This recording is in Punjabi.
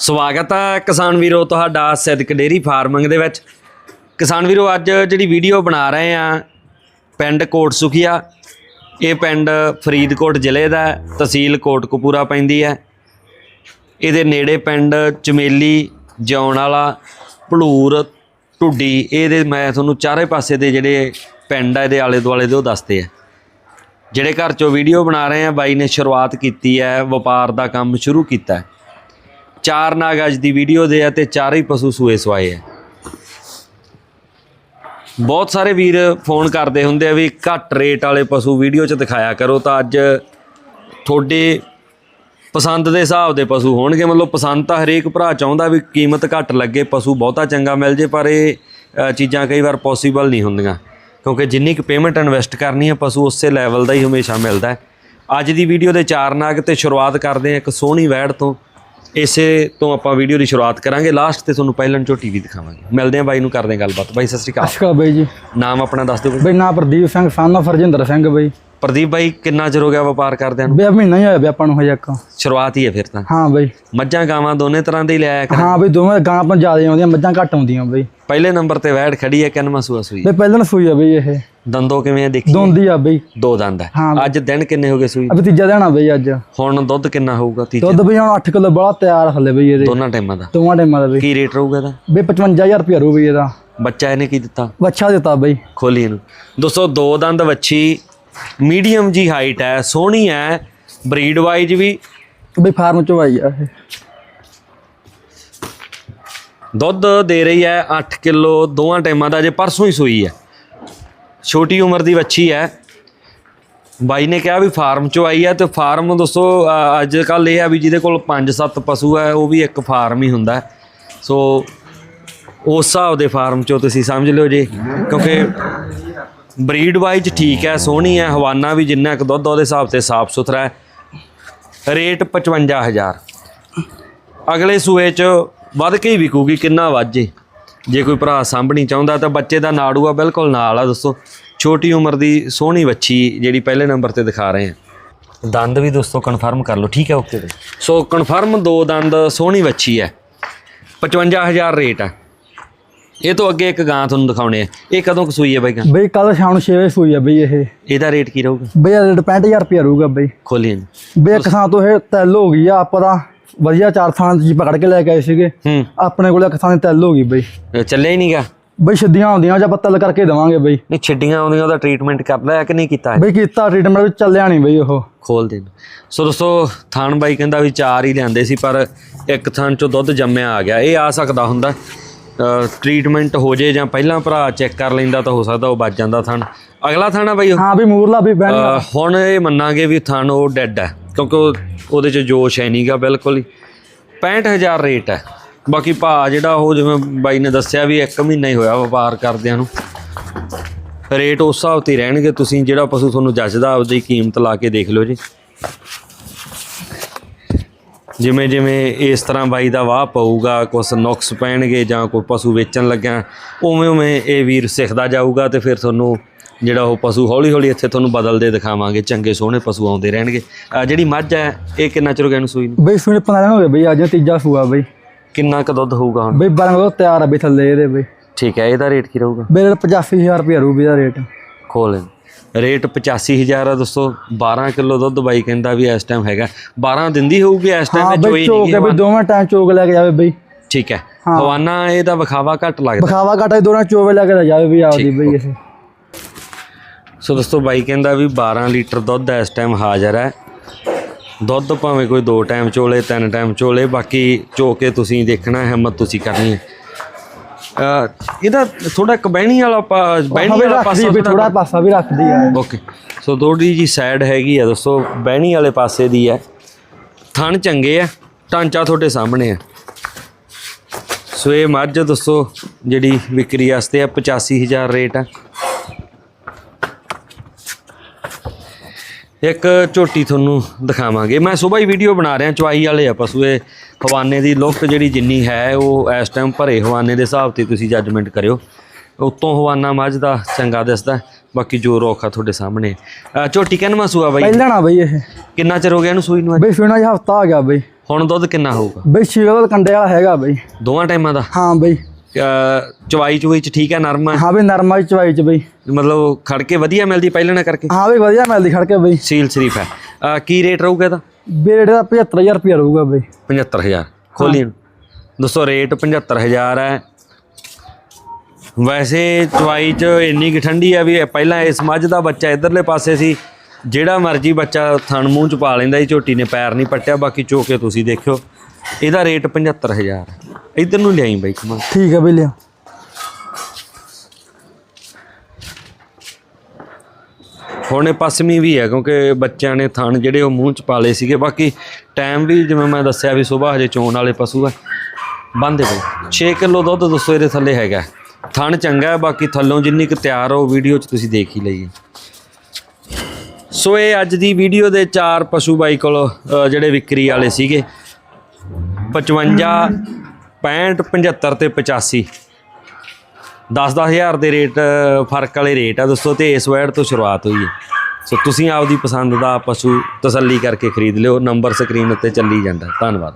ਸਵਾਗਤ ਹੈ ਕਿਸਾਨ ਵੀਰੋ ਤੁਹਾਡਾ ਸਿੱਧਕ ਡੇਰੀ ਫਾਰਮਿੰਗ ਦੇ ਵਿੱਚ। ਕਿਸਾਨ ਵੀਰੋ ਅੱਜ ਜਿਹੜੀ ਵੀਡੀਓ ਬਣਾ ਰਹੇ ਆ ਪਿੰਡ ਕੋਟ ਸੁਖੀਆ ਇਹ ਪਿੰਡ ਫਰੀਦਕੋਟ ਜ਼ਿਲ੍ਹੇ ਦਾ ਹੈ, ਤਹਿਸੀਲ ਕੋਟਕਪੂਰਾ ਪੈਂਦੀ ਹੈ। ਇਹਦੇ ਨੇੜੇ ਪਿੰਡ ਚਮੇਲੀ ਜਿਉਣ ਵਾਲਾ ਭਲੂਰ ਟੁੱਡੀ ਇਹਦੇ ਮੈਂ ਤੁਹਾਨੂੰ ਚਾਰੇ ਪਾਸੇ ਦੇ ਜਿਹੜੇ ਪਿੰਡ ਆ ਇਹਦੇ ਆਲੇ ਦੁਆਲੇ ਦੇ ਉਹ ਦੱਸਦੇ ਆ। ਜਿਹੜੇ ਘਰ ਚੋਂ ਵੀਡੀਓ ਬਣਾ ਰਹੇ ਆ ਬਾਈ ਨੇ ਸ਼ੁਰੂਆਤ ਕੀਤੀ ਹੈ ਵਪਾਰ ਦਾ ਕੰਮ ਸ਼ੁਰੂ ਕੀਤਾ ਹੈ। ਚਾਰ ਨਾਗ ਅੱਜ ਦੀ ਵੀਡੀਓ ਦੇ ਆ ਤੇ ਚਾਰ ਹੀ ਪਸ਼ੂ ਸੂਏ ਸਵਾਏ ਆ। ਬਹੁਤ ਸਾਰੇ ਵੀਰ ਫੋਨ ਕਰਦੇ ਹੁੰਦੇ ਆ ਵੀ ਘੱਟ ਰੇਟ ਵਾਲੇ ਪਸ਼ੂ ਵੀਡੀਓ 'ਚ ਦਿਖਾਇਆ ਕਰੋ ਤਾਂ ਅੱਜ ਤੁਹਾਡੇ ਪਸੰਦ ਦੇ ਹਿਸਾਬ ਦੇ ਪਸ਼ੂ ਹੋਣਗੇ। ਮਤਲਬ ਪਸੰਦ ਤਾਂ ਹਰੇਕ ਭਰਾ ਚਾਹੁੰਦਾ ਵੀ ਕੀਮਤ ਘੱਟ ਲੱਗੇ, ਪਸ਼ੂ ਬਹੁਤਾ ਚੰਗਾ ਮਿਲ ਜੇ, ਪਰ ਇਹ ਚੀਜ਼ਾਂ ਕਈ ਵਾਰ ਪੋਸੀਬਲ ਨਹੀਂ ਹੁੰਦੀਆਂ। ਕਿਉਂਕਿ ਜਿੰਨੀ ਕੁ ਪੇਮੈਂਟ ਇਨਵੈਸਟ ਕਰਨੀ ਹੈ ਪਸ਼ੂ ਉਸੇ ਲੈਵਲ ਦਾ ਹੀ ਹਮੇਸ਼ਾ ਮਿਲਦਾ ਅੱਜ ਦੀ ਵੀਡੀਓ ਦੇ ਚਾਰ ਨਾਗ ਤੇ ਸ਼ੁਰੂਆਤ ਕਰਦੇ ਹਾਂ ਇੱਕ ਸੋਹਣੀ ਵੈੜ ਤੋਂ। ਇਸੇ ਤੋਂ ਆਪਾਂ ਵੀਡੀਓ ਦੀ ਸ਼ੁਰੂਆਤ ਕਰਾਂਗੇ। ਲਾਸਟ ਤੇ ਤੁਹਾਨੂੰ ਪਹਿਲਾਂ ਝੋਟੀ ਵੀ ਦਿਖਾਵਾਂਗੇ। ਮਿਲਦੇ ਹਾਂ ਬਾਈ ਨੂੰ ਕਰਦੇ ਹਾਂ ਗੱਲਬਾਤ। ਬਾਈ ਸਤਿ ਸ਼੍ਰੀ ਅਕਾਲ। ਅਸ਼ਕਾ ਬਾਈ ਜੀ। ਨਾਮ ਆਪਣਾ ਦੱਸ ਦਿਓ ਬਈ। ਨਾਂ ਪ੍ਰਦੀਪ ਸਿੰਘ ਸਾਨਾ ਫਰਜਿੰਦਰ ਸਿੰਘ ਬਈ। ਪ੍ਰਦੀਪ ਬਾਈ ਕਿੰਨਾ ਚਿਰ ਹੋ ਗਿਆ ਵਪਾਰ ਕਰਦਿਆਂ ਨੂੰ? ਬਈ ਮਹੀਨਾ ਹੀ ਹੋਇਆ ਬਈ ਆਪਾਂ ਨੂੰ ਹਜੇ ਇੱਕ। ਸ਼ੁਰੂਆਤ ਹੀ ਹੈ ਫਿਰ ਤਾਂ। ਹਾਂ ਬਈ। ਮੱਝਾਂ ਗਾਵਾਂ ਦੋਨੇ ਤਰ੍ਹਾਂ ਦੇ ਹੀ ਲਿਆਇਆ ਕਰ ਹਾਂ ਬਈ ਦੋਵੇਂ ਗਾਂ ਆਪਾਂ ਜ਼ਿਆਦਾ ਆਉਂਦੀਆਂ ਮੱਝਾਂ ਘੱਟ ਆਉਂਦੀਆਂ ਬਈ। ਪਹਿਲੇ ਨੰਬਰ ਤੇ ਵੈੜ ਖੜੀ ਹੈ ਕਿੰਨਵਾਂ ਸੂਆ ਸੂਈ? ਬਈ ਪਹਿਲਾਂ ਸੂਈ ਆ ਬਈ ਇਹ। ਦੰਦੋਂ ਕਿਵੇਂ ਆ ਦੇਖੀ? ਦੋਂਦੀ ਆ ਬਈ। ਦੋ ਦੰਦ ਹੈ ਹਾਂ। ਅੱਜ ਦਿਨ ਕਿੰਨੇ ਹੋ ਗਏ ਸੂਈ? ਅਬੇ ਤੀਜਾ ਦੇਣਾ ਬਈ ਅੱਜ। ਹੁਣ ਦੁੱਧ ਕਿੰਨਾ ਹੋਊਗਾ ਤੀਜੇ? ਦੁੱਧ ਬਈ ਹੁਣ 8 ਕਿਲੋ ਬੜਾ ਤਿਆਰ ਹਲੇ ਬਈ ਇਹਦੇ। ਦੋਨਾਂ ਟਾਈਮਾਂ ਦਾ। ਦੋਵਾਂ ਟਾਈਮਾਂ ਦਾ ਬਈ। ਕੀ ਰੇਟ ਰਹੂਗਾ ਇਹਦਾ? ਬਈ 55000 ਰੁਪਇਆ ਰੂ ਬਈ ਇਹਦਾ। ਬੱਚਾ ਇਹਨੇ ਕੀ ਦਿੱਤਾ? ਬੱਚਾ ਦਿੱਤਾ ਬਈ। ਖੋਲੀ ਇਹਨੂੰ। ਦੋਸਤੋ ਦੋ ਦੰਦ ਵੱਛੀ ਮੀਡੀਅਮ ਜੀ ਹਾਈਟ ਹੈ ਸੋਹਣੀ ਹੈ ਬਰੀਡ ਵਾਈਜ਼ ਵੀ। ਬਈ ਫਾਰਮ ਚੋਂ ਆਈ ਆ ਇਹ। ਦੁੱਧ ਦੇ ਰਹੀ ਹੈ 8 ਕਿਲੋ ਦੋਵਾਂ ਟਾਈਮਾਂ ਦਾ ਜੇ ਪਰਸੋਂ ਹੀ ਸੂਈ ਹੈ। ਛੋਟੀ ਉਮਰ ਦੀ ਵੱਛੀ ਹੈ। ਬਾਈ ਨੇ ਕਿਹਾ ਵੀ ਫਾਰਮ ਚੋਂ ਆਈ ਹੈ ਤੇ ਫਾਰਮ ਦੱਸੋ ਅੱਜ ਕੱਲ ਇਹ ਆ ਵੀ ਜਿਹਦੇ ਕੋਲ 5-7 ਪਸ਼ੂ ਹੈ, ਉਹ ਵੀ ਇੱਕ ਫਾਰਮ ਹੀ ਹੁੰਦਾ ਸੋ ਉਸ ਹਿਸਾਬ ਦੇ ਫਾਰਮ ਚੋਂ ਤੁਸੀਂ ਸਮਝ ਲਿਓ ਜੇ, ਕਿਉਂਕਿ ਬਰੀਡ ਵਾਈਜ਼ ਠੀਕ ਹੈ, ਸੋਹਣੀ ਹੈ, ਹਵਾਨਾ ਵੀ ਜਿੰਨਾ ਕੁ ਦੁੱਧ ਉਹਦੇ ਹਿਸਾਬ ਤੇ ਸਾਫ਼ ਸੁਥਰਾ ਹੈ। ਰੇਟ 55000 ਅਗਲੇ ਸੂਏ ਚ ਵੱਧ ਕੇ ਹੀ ਵਿਕੂਗੀ, ਕਿੰਨਾ ਵਾਜੇ ਜੇ ਕੋਈ ਭਰਾ ਸਾਂਭਣੀ ਚਾਹੁੰਦਾ ਤਾਂ ਬੱਚੇ ਦਾ ਨਾੜੂ ਆ ਬਿਲਕੁਲ ਨਾਲ ਆ ਦੋਸਤੋ ਛੋਟੀ ਉਮਰ ਦੀ ਸੋਹਣੀ ਵੱਛੀ ਜਿਹੜੀ ਪਹਿਲੇ ਨੰਬਰ ਤੇ ਦਿਖਾ ਰਹੇ ਆ ਦੰਦ ਵੀ ਦੋਸਤੋ ਕਨਫਰਮ ਕਰ ਲਓ ਠੀਕ ਹੈ ਓਕੇ ਸੋ ਕਨਫਰਮ ਦੋ ਦੰਦ ਸੋਹਣੀ ਵੱਛੀ ਹੈ। 55000 ਰੇਟ ਆ। ਇਹ ਤੋਂ ਅੱਗੇ ਇੱਕ ਗਾਂ ਤੁਹਾਨੂੰ ਦਿਖਾਉਣੇ ਆ। ਇਹ ਕਦੋਂ ਕੁ ਸੂਈ ਹੈ ਬਾਈ ਗਾਂ? ਬਈ ਕੱਲ ਸ਼ਾਮ ਨੂੰ 6 ਵਜੇ ਸੂਈ ਆ ਬਈ ਇਹ। ਇਹਦਾ ਰੇਟ ਕੀ ਰਹੂਗਾ? ਬਈ ਇਹ 65000 ਰੁਪਇਆ ਰੂਗਾ ਬਈ। ਖੋਲੀ ਇਹਨੂੰ। ਬਈ ਇੱਕ ਥਾਂ ਤੋਂ ਇਹ ਤੈਲ ਹੋ ਗਈ ਆ ਆਪਾਂ ਤਾਂ। ਵਧੀਆ ਚਾਰ ਥਾਂ ਜੀ ਪਕੜ ਕੇ ਲੈ ਕੇ ਆਏ ਸੀਗੇ। ਹੂੰ। ਆਪਣੇ ਕੋਲ ਇੱਕ ਥਾਂ ਦੀ ਤੈਲ ਹੋ ਗਈ ਬਈ। ਚੱਲਿਆ ਹੀ ਨਹੀਂਗਾ ਬਈ ਛੱਡੀਆਂ ਆਉਂਦੀਆਂ ਜਾਂ ਆਪਾਂ ਤੈਲ ਕਰਕੇ ਦੇਵਾਂਗੇ ਬਈ। ਨਹੀਂ ਛੱਡੀਆਂ ਆਉਂਦੀਆਂ ਉਹਦਾ ਟ੍ਰੀਟਮੈਂਟ ਕਰਦਾ ਹੈ ਕਿ ਨਹੀਂ ਕੀਤਾ ਬਈ ਕੀਤਾ ਟ੍ਰੀਟਮੈਂਟ ਵਿੱਚ ਚੱਲਿਆ ਨਹੀਂ ਬਈ ਉਹ। ਖੋਲ ਦੇ। ਸੋ ਦੋਸਤੋ ਥਾਨ ਬਾਈ ਕਹਿੰਦਾ ਵੀ ਚਾਰ ਹੀ ਲਿਆਂਦੇ ਸੀ ਪਰ ਇੱਕ ਥਾਨ ਚੋਂ ਦੁੱਧ ਜੰਮਿਆ ਆ ਗਿਆ। ਇਹ ਆ ਸਕਦਾ ਹੁੰਦਾ। ਟ੍ਰੀਟਮੈਂਟ ਹੋ ਜੇ ਜਾਂ ਪਹਿਲਾਂ ਭਰਾ ਚੈੱਕ ਕਰ ਲੈਂਦਾ ਤਾਂ ਹੋ ਸਕਦਾ ਉਹ ਬਚ ਜਾਂਦਾ ਥਾਨ। ਅਗਲਾ ਥਾਨ ਆ ਬਾਈ ਹਾਂ ਵੀ ਮੂਰਲਾ ਵੀ ਬੈਣ ਹੁਣ ਇਹ ਮੰਨਾਂਗੇ ਵੀ ਥਾਨ ਉਹ ਡੈੱਡ ਹੈ। ਕਿਉਂਕਿ ਉਹ- ਉਹਦੇ ਚ ਜੋਸ਼ ਹੈ ਨਹੀਂਗਾ ਬਿਲਕੁਲ ਹੀ। 65000 ਰੇਟ ਹੈ। ਬਾਕੀ ਭਾ ਜਿਹੜਾ ਉਹ ਜਿਵੇਂ ਬਾਈ ਨੇ ਦੱਸਿਆ ਵੀ ਇੱਕ ਮਹੀਨਾ ਹੀ ਹੋਇਆ ਵਪਾਰ ਕਰਦਿਆਂ ਨੂੰ। ਰੇਟ ਉਸ ਹਿਸਾਬ ਤੇ ਰਹਿਣਗੇ। ਤੁਸੀਂ ਜਿਹੜਾ ਪਸ਼ੂ ਤੁਹਾਨੂੰ ਜੱਜਦਾ ਉਹਦੀ ਕੀਮਤ ਲਾ ਕੇ ਦੇਖ ਲਓ ਜੀ। ਜਿਵੇਂ ਜਿਵੇਂ ਇਸ ਤਰ੍ਹਾਂ ਬਾਈ ਦਾ ਵਾਹ ਪਊਗਾ, ਕੁਛ ਨੁਕਸ ਪੈਣਗੇ ਜਾਂ ਕੋਈ ਪਸ਼ੂ ਵੇਚਣ ਲੱਗਿਆ, ਉਵੇਂ ਉਵੇਂ ਇਹ ਵੀਰ ਸਿੱਖਦਾ ਜਾਊਗਾ ਤੇ ਫਿਰ ਤੁਹਾਨੂੰ ਜਿਹੜਾ ਉਹ ਪਸ਼ੂ ਹੌਲੀ ਹੌਲੀ ਇੱਥੇ ਤੁਹਾਨੂੰ ਬਦਲਦੇ ਦਿਖਾਵਾਂਗੇ ਚੰਗੇ ਸੋਹਣੇ ਪਸ਼ੂ ਆਉਂਦੇ ਰਹਿਣਗੇ। ਆਹ ਜਿਹੜੀ ਮੱਝ ਹੈ ਇਹ ਕਿੰਨਾ ਚਿਰ ਹੋ ਗਿਆ ਇਹਨੂੰ ਸੂਈ ਨੂੰ? ਬਈ ਸੂਣੇ 15 ਦਿਨ ਹੋ ਗਏ ਬਈ ਅੱਜ ਤੀਜਾ ਸੂਆ ਬਈ। ਕਿੰਨਾ ਕੁ ਦੁੱਧ ਹੋਊਗਾ ਹੁਣ? ਬਈ 12 ਕਿਲੋ ਤਿਆਰ ਆ ਬਈ ਥੱਲੇ ਇਹਦੇ ਬਈ। ਠੀਕ ਹੈ ਇਹਦਾ ਰੇਟ ਕੀ ਰਹੂਗਾ? ਬਈ 85000 ਰੁਪਇਆ ਰੂ ਬਈ ਦਾ ਰੇਟ। ਖੋਲ ਇਹਨੂੰ। ਰੇਟ 85000 ਆ ਦੋਸਤੋ 12 ਕਿਲੋ ਦੁੱਧ ਬਾਈ ਕਹਿੰਦਾ ਵੀ ਇਸ ਟਾਈਮ ਹੈਗਾ। 12 ਦਿੰਦੀ ਹੋਊਗੀ ਇਸ ਟਾਈਮ ਹਾਂ ਬਈ ਹੋਈ ਚੋਕ ਨਹੀਂ ਹੈ ਬਈ ਦੋਵੇਂ ਟਾਈਮ ਚੋਕ ਲੈ ਕੇ ਜਾਵੇ ਬਈ। ਠੀਕ ਹੈ। ਹਵਾਨਾ ਇਹਦਾ ਵਿਖਾਵਾ ਘੱਟ ਲੱਗਦਾ। ਬਖਾਵਾ ਘਾਟਾ ਦੋਨਾਂ ਚੋਵੇ ਲੈ ਕੇ ਜਾਵੇ ਬਈ ਆਪਦੀ ਬਈ ਇਹ। ਸੋ ਦੋਸਤੋ ਬਾਈ ਕਹਿੰਦਾ ਵੀ 12 ਲੀਟਰ ਦੁੱਧ ਇਸ ਟਾਈਮ ਹਾਜ਼ਰ ਹੈ। ਦੁੱਧ ਭਾਵੇਂ ਕੋਈ ਦੋ ਟਾਈਮ ਚੋਲੇ ਤਿੰਨ ਟਾਈਮ ਚੋਲੇ ਬਾਕੀ ਚੋ ਕੇ ਤੁਸੀਂ ਦੇਖਣਾ ਹਿੰਮਤ ਤੁਸੀਂ ਕਰਨੀ ਹੈ। ਇਹਦਾ ਥੋੜਾ ਕਬੈਣੀ ਵਾਲਾ ਪਾ- ਬਹਿਣੀ ਵੀ ਵਾਲਾ ਪਾਸਾ ਬਈ ਥੋੜਾ ਪਾਸਾ ਵੀ ਰੱਖਦੀ ਆ। ਓਕੇ ਸੋ ਥੋੜੀ ਜੀ ਸਾਈਡ ਹੈਗੀ ਆ ਦੋਸਤੋ ਬਹਿਣੀ ਵਾਲੇ ਪਾਸੇ ਦੀ ਹੈ। ਥਣ ਚੰਗੇ ਆ ਢਾਂਚਾ ਤੁਹਾਡੇ ਸਾਹਮਣੇ ਆ। ਸੋ ਇਹ ਮੱਝ ਦੋਸਤੋ ਜਿਹੜੀ ਵਿਕਰੀ ਵਾਸਤੇ ਆ 85000 ਰੇਟ ਆ। ਇੱਕ ਝੋਟੀ ਤੁਹਾਨੂੰ ਦਿਖਾਵਾਂਗੇ। ਮੈਂ ਸਵੇਰ ਹੀ ਵੀਡੀਓ ਬਣਾ ਰਿਹਾ ਚਵਾਈ ਵਾਲੇ ਆ ਪਸ਼ੂ। ਇਹ ਹਵਾਨੇ ਦੀ ਲੁੱਕ ਜਿਹੜੀ ਜਿੰਨੀ ਹੈ ਉਹ ਇਸ ਟਾਈਮ ਭਰੇ ਹਵਾਨੇ ਦੇ ਹਿਸਾਬ ਤੇ ਤੁਸੀਂ ਜੱਜਮੈਂਟ ਕਰਿਓ। ਉਤੋਂ ਹਵਾਨਾ ਮੱਝ ਦਾ ਚੰਗਾ ਦਿਸਦਾ ਬਾਕੀ ਜੋ ਰੋਖਾ ਤੁਹਾਡੇ ਸਾਹਮਣੇ। ਝੋਟੀ ਕਿੰਨਵਾਂ ਸੂਆ ਬਾਈ? ਪਹਿਲਾਂ ਨਾ ਬਈ ਇਹ। ਕਿੰਨਾ ਚਿਰ ਹੋ ਗਿਆ ਇਹਨੂੰ ਸੂਈ ਨੂੰ? ਬਈ ਸੁਣਾ ਜੀ ਹਫਤਾ ਆ ਗਿਆ ਬਈ। ਹੁਣ ਦੁੱਧ ਕਿੰਨਾ ਹੋਊਗਾ? ਬਈ ਸ਼ੀਰਾ ਦਾ ਕੰਡੇ ਵਾਲਾ ਹੈਗਾ ਬਈ। ਦੋਵਾਂ ਟਾਈਮਾਂ ਦਾ? ਹਾਂ ਬਈ। ਚਵਾਈ ਚੁਵਾਈ ਚ ਠੀਕ ਹੈ ਨਰਮ ਹੈ? ਹਾਂ ਬਈ ਨਰਮਾ ਚ ਚਵਾਈ ਚ ਬਈ। ਮਤਲਬ ਖੜ ਕੇ ਵਧੀਆ ਮਿਲਦੀ ਪਹਿਲਾਂ ਨਾ ਕਰਕੇ? ਹਾਂ ਬਈ ਵਧੀਆ ਮਿਲਦੀ ਖੜ ਕੇ ਬਈ। ਸੀਲ ਸ਼ਰੀਫ ਹੈ। ਅਹ ਕੀ ਰੇਟ ਰਹੂਗਾ ਇਹਦਾ? ਬੇੜੇ ਦਾ 75000 ਰੁਪਇਆ ਰਹੂਗਾ ਬਈ। 75000 ਖੋਲੀ ਨੂੰ। ਦੋਸਤੋ ਰੇਟ 75000 ਹੈ। ਵੈਸੇ ਚਵਾਈ ਚ ਇੰਨੀ ਕਿ ਠੰਡੀ ਆ ਵੀ ਇਹ ਪਹਿਲਾਂ ਇਸ ਮੱਝ ਦਾ ਬੱਚਾ ਇਧਰਲੇ ਪਾਸੇ ਸੀ। ਜਿਹੜਾ ਮਰਜ਼ੀ ਬੱਚਾ ਥਣ ਮੂੰਹ ਚ ਪਾ ਲੈਂਦਾ ਸੀ ਝੋਟੀ ਨੇ ਪੈਰ ਨਹੀਂ ਪੱਟਿਆ ਬਾਕੀ ਚੋਕੇ ਤੁਸੀਂ ਦੇਖਿਓ। ਇਹਦਾ ਰੇਟ 75000 ਇਧਰ ਨੂੰ ਲਿਆਈ ਬਾਈ ਕਮਾ ਠੀਕ ਹੈ ਬਈ ਲਿਆ। ਹੁਣ ਪਸਮੀ ਵੀ ਹੈ ਕਿਉਂਕਿ ਬੱਚਿਆਂ ਨੇ ਥਣ ਜਿਹੜੇ ਉਹ ਮੂੰਹ ਚ ਪਾ ਲਏ ਸੀਗੇ। ਬਾਕੀ ਟਾਈਮ ਵੀ ਜਿਵੇਂ ਮੈਂ ਦੱਸਿਆ ਵੀ ਸਵੇਰ ਹਜੇ ਚੋਣ ਵਾਲੇ ਪਸ਼ੂ ਆ। ਬੰਦੇ ਬਈ। 6 ਕਿਲੋ ਦੁੱਧ ਦੱਸੋ ਇਹਦੇ ਥੱਲੇ ਹੈਗਾ ਥਣ ਚੰਗਾ ਹੈ ਬਾਕੀ ਥੱਲੋਂ ਜਿੰਨੀ ਕੁ ਤਿਆਰ ਹੋ ਵੀਡੀਓ 'ਚ ਤੁਸੀਂ ਦੇਖ ਹੀ ਲਈ ਹੈ। ਸੋ ਇਹ ਅੱਜ ਦੀ ਵੀਡੀਓ ਦੇ ਚਾਰ ਪਸ਼ੂ ਬਾਈ ਕੋਲ ਜਿਹੜੇ ਵਿਕਰੀ ਵਾਲੇ ਸੀਗੇ। 55 65 75 ਤੇ 85 10-10000 ਦੇ ਰੇਟ, ਫ਼ਰਕ ਵਾਲੇ ਰੇਟ ਆ ਦੋਸਤੋ, ਤੇ ਇਸ ਵੈਡ ਤੋਂ ਸ਼ੁਰੂਆਤ ਹੋਈ ਹੈ। ਸੋ ਤੁਸੀਂ ਆਪਦੀ ਪਸੰਦ ਦਾ ਪਸ਼ੂ ਤਸੱਲੀ ਕਰਕੇ ਖਰੀਦ ਲਿਓ, ਨੰਬਰ ਸਕਰੀਨ ਉੱਤੇ ਚੱਲੀ ਜਾਂਦਾ। ਧੰਨਵਾਦ।